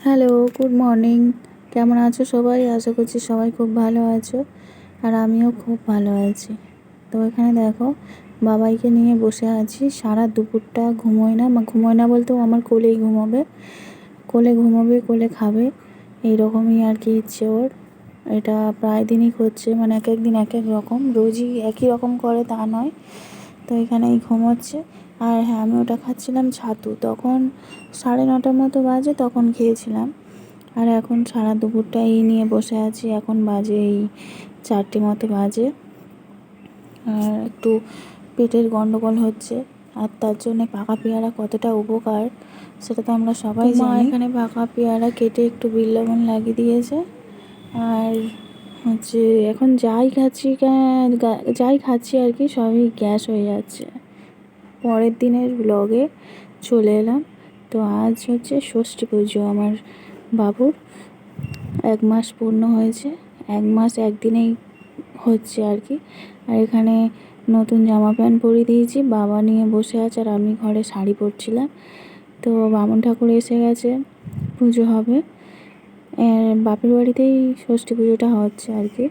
Hello good morning কেমন আছো সবাই? আশা করছি সবাই খুব ভালো আছো আর আমিও খুব ভালো আছি। তো এখানে দেখো, বাবাইকে নিয়ে বসে আছি। সারা দুপুরটা ঘুমোয় না ঘুমোয় না বলতেও আমার কোলেই ঘুমোবে। কোলে ঘুমোবে, কোলে খাবে, এইরকমই আর কি ইচ্ছে ওর। এটা প্রায় দিনই হচ্ছে মানে এক এক দিন এক এক রকম। রোজই একই রকম করে, তা নয়। তো এখানেই ঘুমোচ্ছে। আর হ্যাঁ আমি ওটা খাচ্ছিলাম ছাতু। তখন সাড়ে নটার মতো বাজে তখন খেয়েছিলাম। আর এখন সারা দুপুরটা এই নিয়ে বসে আছি। এখন বাজে এই চারটে মতো বাজে। আর একটু পেটের গন্ডগোল হচ্ছে। আর তার জন্য পাকা পেয়ারা কতটা উপকার সেটা তো আমরা সবাই জানি। এখানে পাকা পেয়ারা কেটে একটু বিল লবণ লাগিয়ে দিয়েছে। আর হচ্ছে এখন যাই খাচ্ছি যাই খাচ্ছি আর কি, সবই গ্যাস হয়ে যাচ্ছে। পরের দিনের ব্লগে চলে এলাম। তো আজ হচ্ছে ষষ্ঠী পুজো আমার বাবুর। এক মাস পূর্ণ হয়েছে। এক মাস একদিনেই হচ্ছে আর কি। আর এখানে নতুন জামা প্যান্ট পরিয়ে দিয়েছি। বাবা নিয়ে বসে আছে আর আমি ঘরে শাড়ি পরছিলাম। তো বামন ঠাকুর এসে গেছে। পুজো হবে। বাপের বাড়িতেই ষষ্ঠী পুজোটা হচ্ছে আর কি।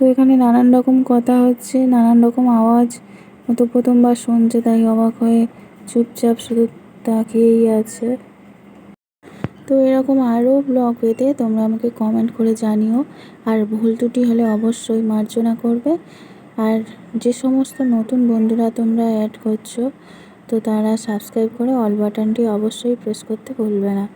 তো এখানে নানান রকম কথা হচ্ছে, নানান রকম আওয়াজ। তো প্রথমবার শুনছে, তাই অবাক হয়ে চুপচাপ শুধু তাকিয়েই আছে। তো এরকম আরও ব্লগ পেতে তোমরা আমাকে কমেন্ট করে জানিও। আর ভুল ত্রুটি হলে অবশ্যই মার্জনা করবে। আর যে সমস্ত নতুন বন্ধুরা তোমরা অ্যাড করছ, তো তারা সাবস্ক্রাইব করে অল বাটনটি অবশ্যই প্রেস করতে ভুলবে না।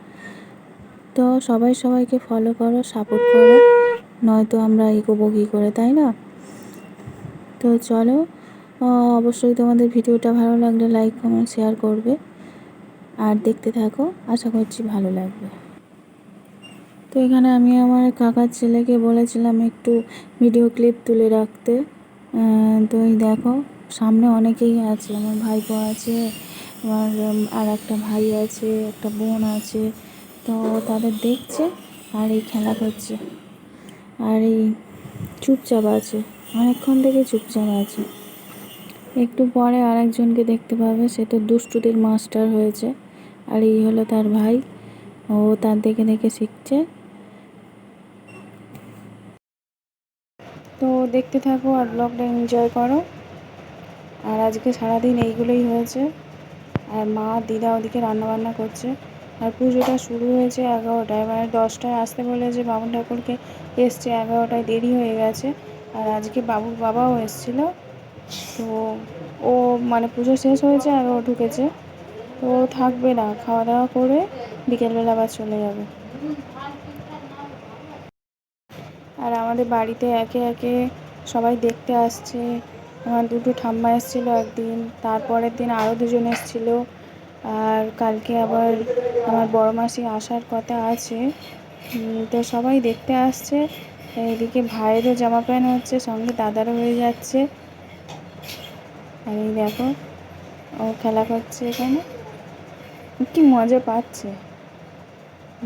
তো সবাই সবাইকে ফলো করো সাপোর্ট করো। নয়তো আমরা এগোবো কী করে, তাই না? তো চলো অবশ্যই তোমাদের ভিডিওটা ভালো লাগলে লাইক কমেন্ট শেয়ার করবে। আর দেখতে থাকো, আশা করছি ভালো লাগবে। তো এখানে আমি আমার কাকার ছেলেকে বলেছিলাম একটু ভিডিও ক্লিপ তুলে রাখতে। তো এই দেখো, সামনে অনেকেই আছে, আমার ভাইপো আছে, আমার আর একটা ভাই আছে, একটা বোন আছে, তো তাদের দেখছে আর এই খেলা করছে। আর এই চুপচাপ আছে, অনেকক্ষণ থেকে চুপচাপ আছে। একটু পরে আরেকজনকে দেখতে পাবে, সে তো দুষ্টুদের মাস্টার হয়েছে। আর এই হলো তার ভাই, ও তার দেখে দেখে শিখছে। তো দেখতে থাকো আর ব্লগটা এনজয় করো। আর আজকে সারাদিন এইগুলোই হয়েছে। আর মা, দিদা ওদিকে রান্নাবান্না করছে। আর পুজোটা শুরু হয়েছে এগারোটায়। মানে দশটায় আসতে বলেছে বামুন ঠাকুরকে এসছে, এগারোটায় দেরি হয়ে গেছে। আর আজকে বাবুর বাবাও এসছিল। তো ও মানে পুজো শেষ হয়েছে আর ও ঢুকেছে। তো ও থাকবে না খাওয়া দাওয়া করে বিকেলবেলা আবার চলে যাবে। আর আমাদের বাড়িতে একে একে সবাই দেখতে আসছে। আমার দুটো ঠাম্মা এসেছিল একদিন, তারপরের দিন আরও দুজন এসেছিল। আর কালকে আবার আমার বড় মাসি আসার কথা আছে। তো সবাই দেখতে আসছে। এদিকে ভাইয়েরও জামা প্যান্ট হচ্ছে, সঙ্গে দাদারও হয়ে যাচ্ছে। আর এই দেখো, ও খেলা করছে এখানে। কি মজা পাচ্ছে।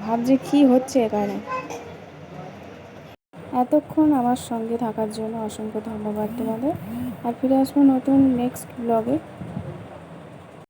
ভাবছে কি হচ্ছে এখানে। এতক্ষণ আমার সঙ্গে থাকার জন্য অসংখ্য ধন্যবাদ তোমাদের। আর ফিরে আসব নতুন নেক্সট ব্লগে